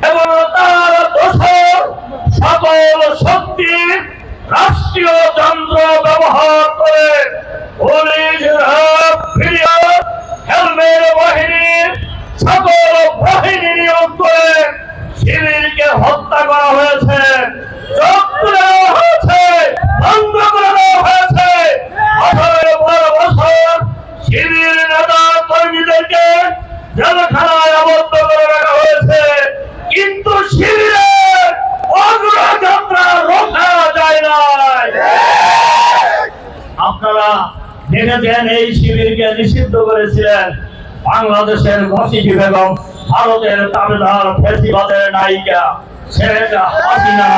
এবং তার দোষর সকল শক্তি রাষ্ট্রীয় যন্ত্র ব্যবহার করে। পুলিশ র্যাব, বিডিআর, হেলমেট বাহিনীর সকল বাহিনী নিয়োগ করে শিবিরকে হত্যা করা হয়েছে চোখ তুলে দেওয়া হয়েছে বন্ধ করে দেওয়া হয়েছে বছরের পর বছর শিবির নেতা কর্মীদেরকে জেলখানায় আবদ্ধ করে রাখা হয়েছে কিন্তু শিবিরের অগ্রযাত্রা রোখা যায় না আপনারা দেখেছেন এই শিবিরকে নিষিদ্ধ করেছিলেন বাংলাদেশের মসিজি বেগম ভারতের তামিলনাড় ফেসিবাদের নায়িকা শেখ হাসিনা।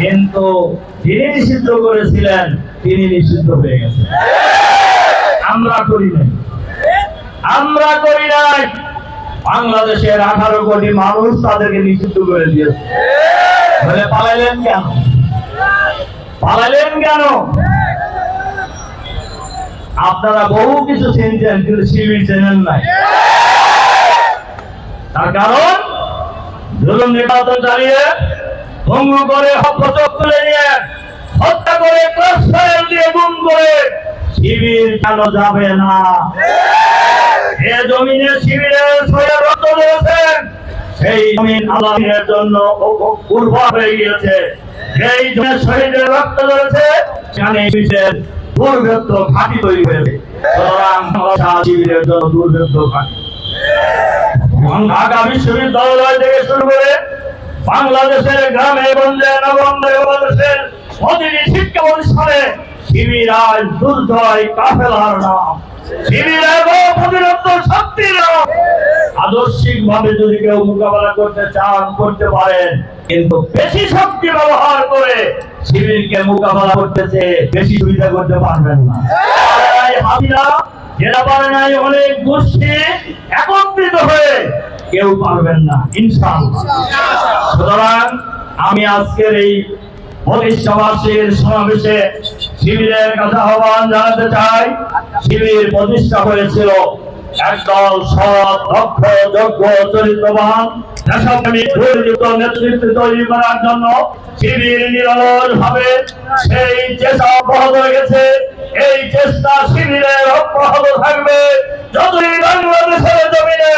কিন্তু যিনি নিষিদ্ধ করেছিলেন, তিনি নিষিদ্ধ হয়ে গেছেন। আমরা করি নাই। আমরা করি নাই। বাংলাদেশের আঠারো কোটি মানুষ তাদেরকে নিষিদ্ধ করে দিয়েছে। পালাইলেন কেন? পালাইলেন কেন? আপনারা বহু কিছু চিনছেন, কিন্তু শিবির চেনেন নাই। তার কারণ, জুলুম নির্বাচন চালিয়ে ভঙ্গ করে হস্তচক তুলে নিয়ে, হত্যা করে ফাইল দিয়ে গুম করে শিবির কেন যাবে না? এ জমিনে শিবিরের সয়া রক্ত দিয়েছেন সেই জমিন আল্লাহের জন্য উর্বর হয়ে গিয়েছে। জমিনে শহীদের রক্ত ধরেছে সেখানে শিবিরের দুর্ভেদ্য ঘাঁটি তৈরি হয়েছে। শিবিরের জন্য দুর্ভেদ্য ঘাঁটি। ঢাকা বিশ্ববিদ্যালয় থেকে শুরু করে বাংলাদেশের গ্রামে, গঞ্জে বাংলাদেশের প্রতিটি শিক্ষা প্রতিষ্ঠানে শিবির আজ দুর্জয় কাফেলার নাম। শিবির আদর্শিক ভাবে যদি কেউ মোকাবেলা করতে চান, করতে পারেন। কিন্তু বেশি শক্তি ব্যবহার করে শিবিরকে মোকাবেলা করতেছে বেশি সুবিধা করতে পারবেন না। সুতরাং আমি আজকের এই প্রতিষ্ঠাবাসীর সমাবেশে শিবিরের কাছে আহ্বান জানাতে চাই। শিবির প্রতিষ্ঠা হয়েছিল একদল সৎ, দক্ষ, যোগ্য, চরিত্রবান নেতৃত্ব তৈরি করার জন্য শিবির নিরল চেষ্টা গেছে এই চেষ্টা শিবিরের অব্যাহত থাকবে। যতই বাংলাদেশের জমিনে